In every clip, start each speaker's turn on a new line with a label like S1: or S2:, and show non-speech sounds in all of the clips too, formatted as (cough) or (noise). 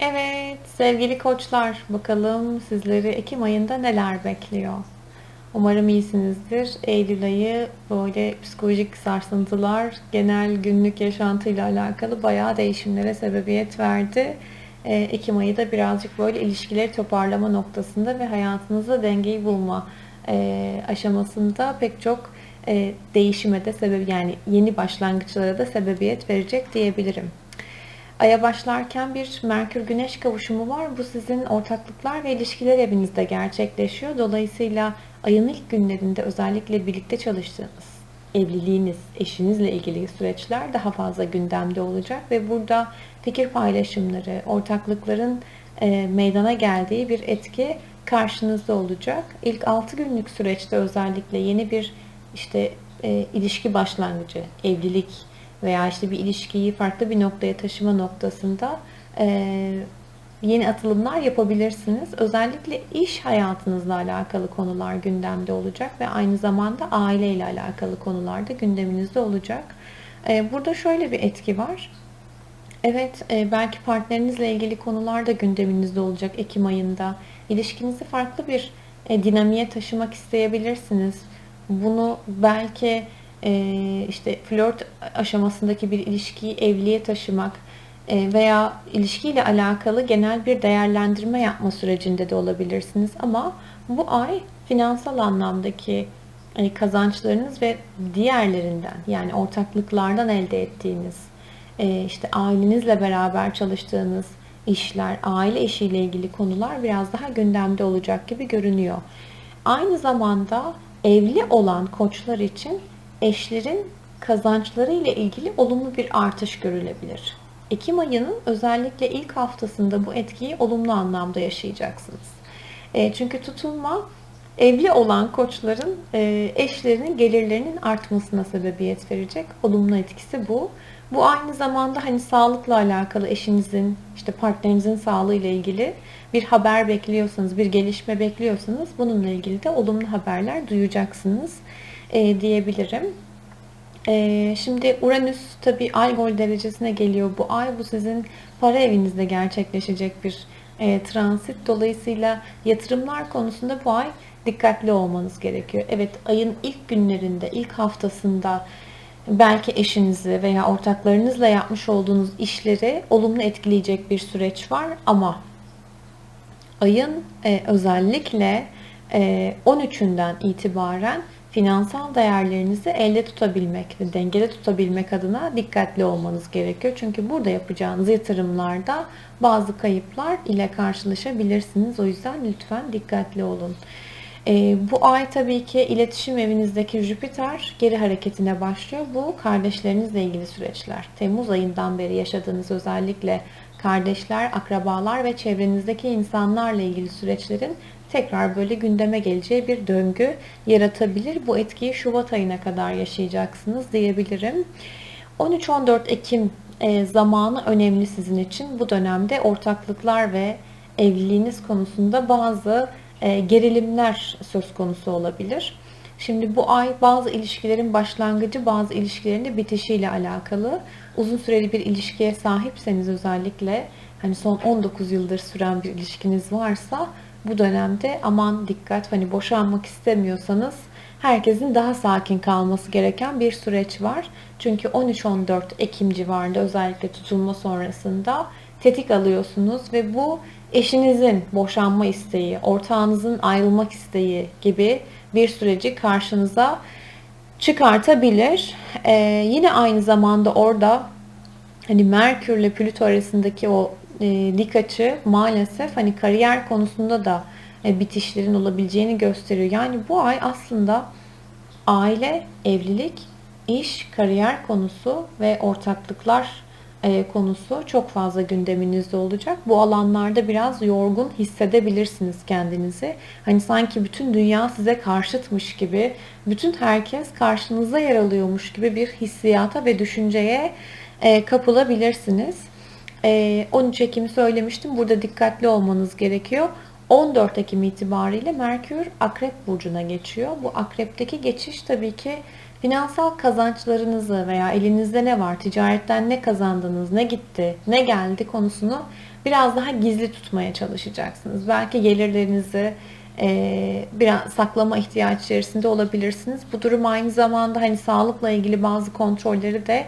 S1: Evet, sevgili koçlar, bakalım sizleri Ekim ayında neler bekliyor? Umarım iyisinizdir. Eylül ayı böyle psikolojik sarsıntılar, genel günlük yaşantıyla alakalı bayağı değişimlere sebebiyet verdi. Ee, Ekim ayı da birazcık böyle ilişkileri toparlama noktasında ve hayatınızda dengeyi bulma e, aşamasında pek çok e, değişime de sebep yani yeni başlangıçlara da sebebiyet verecek diyebilirim. Ay'a başlarken bir Merkür Güneş kavuşumu var. Bu sizin ortaklıklar ve ilişkiler evinizde gerçekleşiyor. Dolayısıyla ayın ilk günlerinde özellikle birlikte çalıştığınız, evliliğiniz, eşinizle ilgili süreçler daha fazla gündemde olacak ve burada fikir paylaşımları, ortaklıkların e, meydana geldiği bir etki karşınızda olacak. İlk 6 günlük süreçte özellikle yeni bir işte e, ilişki başlangıcı, evlilik, veya işte bir ilişkiyi farklı bir noktaya taşıma noktasında e, yeni atılımlar yapabilirsiniz. Özellikle iş hayatınızla alakalı konular gündemde olacak ve aynı zamanda aile ile alakalı konular da gündeminizde olacak. E, burada şöyle bir etki var. Evet, e, belki partnerinizle ilgili konular da gündeminizde olacak Ekim ayında. İlişkinizi farklı bir dinamiğe taşımak isteyebilirsiniz. Bunu belki e, işte flört aşamasındaki bir ilişkiyi evliliğe taşımak e, veya ilişkiyle alakalı genel bir değerlendirme yapma sürecinde de olabilirsiniz. Ama bu ay finansal anlamdaki hani kazançlarınız ve diğerlerinden yani ortaklıklardan elde ettiğiniz e, işte ailenizle beraber çalıştığınız işler, aile işiyle ilgili konular biraz daha gündemde olacak gibi görünüyor. Aynı zamanda evli olan koçlar için eşlerin kazançları ile ilgili olumlu bir artış görülebilir. Ekim ayının özellikle ilk haftasında bu etkiyi olumlu anlamda yaşayacaksınız. E, çünkü tutulma evli olan koçların e, eşlerinin gelirlerinin artmasına sebebiyet verecek. Olumlu etkisi bu. Bu aynı zamanda hani sağlıkla alakalı eşinizin, işte partnerinizin sağlığı ile ilgili bir haber bekliyorsanız, bir gelişme bekliyorsanız bununla ilgili de olumlu haberler duyacaksınız e, diyebilirim. E, şimdi Uranüs tabi Algol derecesine geliyor bu ay. Bu sizin para evinizde gerçekleşecek bir e, transit. Dolayısıyla yatırımlar konusunda bu ay dikkatli olmanız gerekiyor. Evet ayın ilk günlerinde, ilk haftasında belki eşinizi veya ortaklarınızla yapmış olduğunuz işleri olumlu etkileyecek bir süreç var ama ayın e, özellikle e, 13'ünden itibaren finansal değerlerinizi elde tutabilmek ve dengede tutabilmek adına dikkatli olmanız gerekiyor. Çünkü burada yapacağınız yatırımlarda bazı kayıplar ile karşılaşabilirsiniz. O yüzden lütfen dikkatli olun. E, bu ay tabii ki iletişim evinizdeki Jüpiter geri hareketine başlıyor. Bu kardeşlerinizle ilgili süreçler. Temmuz ayından beri yaşadığınız özellikle kardeşler, akrabalar ve çevrenizdeki insanlarla ilgili süreçlerin tekrar böyle gündeme geleceği bir döngü yaratabilir. Bu etkiyi Şubat ayına kadar yaşayacaksınız diyebilirim. 13-14 Ekim e, zamanı önemli sizin için. Bu dönemde ortaklıklar ve evliliğiniz konusunda bazı e, gerilimler söz konusu olabilir. Şimdi bu ay bazı ilişkilerin başlangıcı, bazı ilişkilerin de bitişiyle alakalı. Uzun süreli bir ilişkiye sahipseniz özellikle hani son 19 yıldır süren bir ilişkiniz varsa bu dönemde aman dikkat hani boşanmak istemiyorsanız herkesin daha sakin kalması gereken bir süreç var. Çünkü 13-14 Ekim civarında özellikle tutulma sonrasında tetik alıyorsunuz ve bu eşinizin boşanma isteği, ortağınızın ayrılmak isteği gibi bir süreci karşınıza çıkartabilir. Ee, yine aynı zamanda orada hani Merkür ile Plüto arasındaki o e, dik açı maalesef hani kariyer konusunda da e, bitişlerin olabileceğini gösteriyor. Yani bu ay aslında aile, evlilik, iş, kariyer konusu ve ortaklıklar e, konusu çok fazla gündeminizde olacak. Bu alanlarda biraz yorgun hissedebilirsiniz kendinizi. Hani sanki bütün dünya size karşıtmış gibi, bütün herkes karşınıza yer alıyormuş gibi bir hissiyata ve düşünceye e, kapılabilirsiniz. 13 Ekim'i söylemiştim. Burada dikkatli olmanız gerekiyor. 14 Ekim itibariyle Merkür Akrep Burcu'na geçiyor. Bu Akrep'teki geçiş tabii ki Finansal kazançlarınızı veya elinizde ne var, ticaretten ne kazandınız, ne gitti, ne geldi konusunu biraz daha gizli tutmaya çalışacaksınız. Belki gelirlerinizi e, biraz saklama ihtiyaç içerisinde olabilirsiniz. Bu durum aynı zamanda hani sağlıkla ilgili bazı kontrolleri de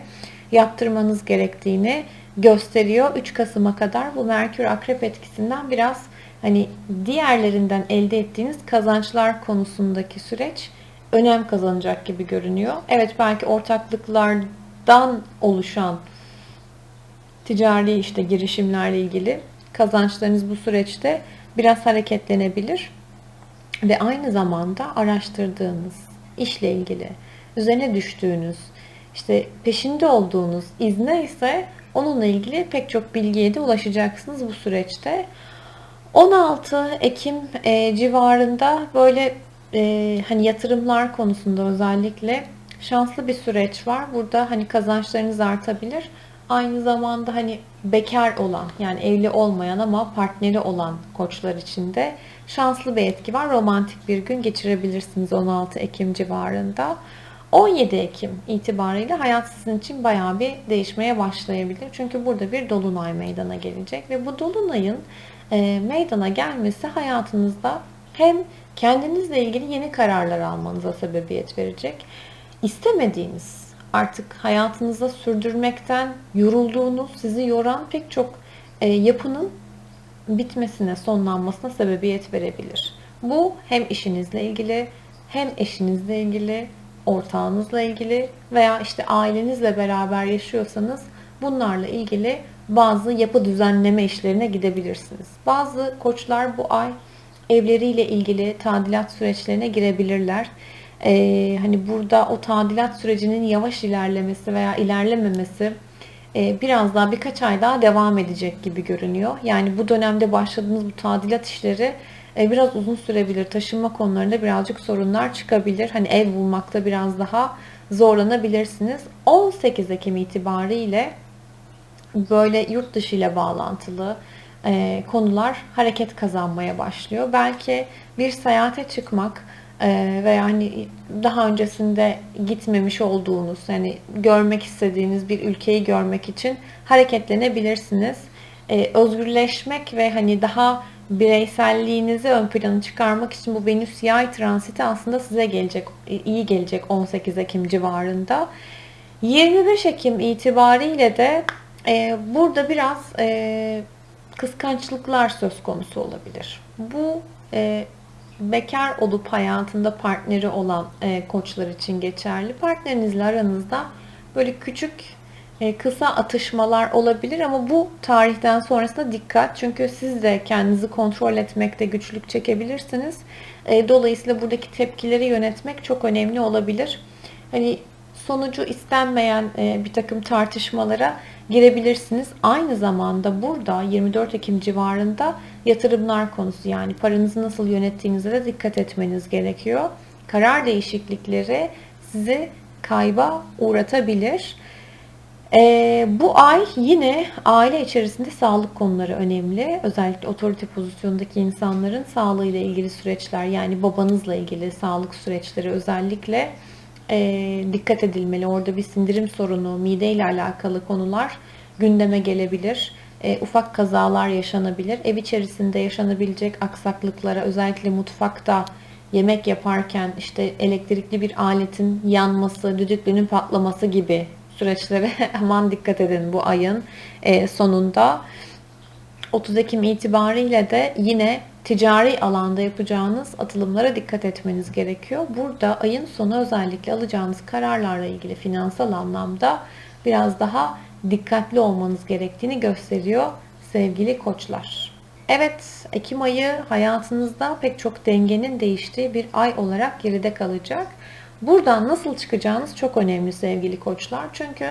S1: yaptırmanız gerektiğini gösteriyor. 3 Kasım'a kadar bu Merkür Akrep etkisinden biraz hani diğerlerinden elde ettiğiniz kazançlar konusundaki süreç önem kazanacak gibi görünüyor. Evet belki ortaklıklardan oluşan ticari işte girişimlerle ilgili kazançlarınız bu süreçte biraz hareketlenebilir ve aynı zamanda araştırdığınız işle ilgili üzerine düştüğünüz işte peşinde olduğunuz izne ise onunla ilgili pek çok bilgiye de ulaşacaksınız bu süreçte. 16 Ekim e, civarında böyle e, hani yatırımlar konusunda özellikle şanslı bir süreç var. Burada hani kazançlarınız artabilir. Aynı zamanda hani bekar olan yani evli olmayan ama partneri olan koçlar için de şanslı bir etki var. Romantik bir gün geçirebilirsiniz 16 Ekim civarında. 17 Ekim itibariyle hayat sizin için bayağı bir değişmeye başlayabilir. Çünkü burada bir dolunay meydana gelecek ve bu dolunayın e, meydana gelmesi hayatınızda hem kendinizle ilgili yeni kararlar almanıza sebebiyet verecek. İstemediğiniz, artık hayatınızda sürdürmekten yorulduğunuz, sizi yoran pek çok e, yapının bitmesine, sonlanmasına sebebiyet verebilir. Bu hem işinizle ilgili, hem eşinizle ilgili, ortağınızla ilgili veya işte ailenizle beraber yaşıyorsanız bunlarla ilgili bazı yapı düzenleme işlerine gidebilirsiniz. Bazı koçlar bu ay evleriyle ilgili tadilat süreçlerine girebilirler. Ee, hani burada o tadilat sürecinin yavaş ilerlemesi veya ilerlememesi e, biraz daha birkaç ay daha devam edecek gibi görünüyor. Yani bu dönemde başladığınız bu tadilat işleri e, biraz uzun sürebilir. Taşınma konularında birazcık sorunlar çıkabilir. Hani ev bulmakta biraz daha zorlanabilirsiniz. 18 Ekim itibariyle böyle yurt dışı ile bağlantılı e, konular hareket kazanmaya başlıyor. Belki bir seyahate çıkmak e, veya hani daha öncesinde gitmemiş olduğunuz, hani görmek istediğiniz bir ülkeyi görmek için hareketlenebilirsiniz. E, özgürleşmek ve hani daha bireyselliğinizi ön plana çıkarmak için bu Venüs yay transiti aslında size gelecek, iyi gelecek 18 Ekim civarında. 25 Ekim itibariyle de e, burada biraz e, kıskançlıklar söz konusu olabilir. Bu e, bekar olup hayatında partneri olan e, koçlar için geçerli. Partnerinizle aranızda böyle küçük e, kısa atışmalar olabilir ama bu tarihten sonrasında dikkat. Çünkü siz de kendinizi kontrol etmekte güçlük çekebilirsiniz. E, dolayısıyla buradaki tepkileri yönetmek çok önemli olabilir. Hani sonucu istenmeyen e, bir takım tartışmalara girebilirsiniz. Aynı zamanda burada 24 Ekim civarında yatırımlar konusu yani paranızı nasıl yönettiğinize de dikkat etmeniz gerekiyor. Karar değişiklikleri sizi kayba uğratabilir. Ee, bu ay yine aile içerisinde sağlık konuları önemli. Özellikle otorite pozisyondaki insanların sağlığıyla ilgili süreçler yani babanızla ilgili sağlık süreçleri özellikle e, dikkat edilmeli. Orada bir sindirim sorunu, mide ile alakalı konular gündeme gelebilir. E, ufak kazalar yaşanabilir. Ev içerisinde yaşanabilecek aksaklıklara özellikle mutfakta yemek yaparken işte elektrikli bir aletin yanması, düdüklünün patlaması gibi süreçlere (laughs) aman dikkat edin bu ayın e, sonunda. 30 Ekim itibariyle de yine ticari alanda yapacağınız atılımlara dikkat etmeniz gerekiyor. Burada ayın sonu özellikle alacağınız kararlarla ilgili finansal anlamda biraz daha dikkatli olmanız gerektiğini gösteriyor sevgili koçlar. Evet, Ekim ayı hayatınızda pek çok dengenin değiştiği bir ay olarak geride kalacak. Buradan nasıl çıkacağınız çok önemli sevgili koçlar. Çünkü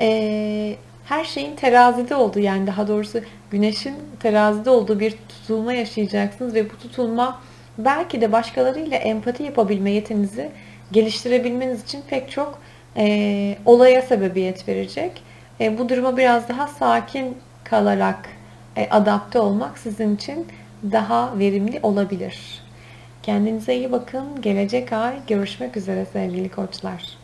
S1: e, her şeyin terazide olduğu yani daha doğrusu güneşin terazide olduğu bir tutulma yaşayacaksınız ve bu tutulma belki de başkalarıyla empati yapabilme yetinizi geliştirebilmeniz için pek çok e, olaya sebebiyet verecek. E, bu duruma biraz daha sakin kalarak e, adapte olmak sizin için daha verimli olabilir. Kendinize iyi bakın. Gelecek ay görüşmek üzere sevgili koçlar.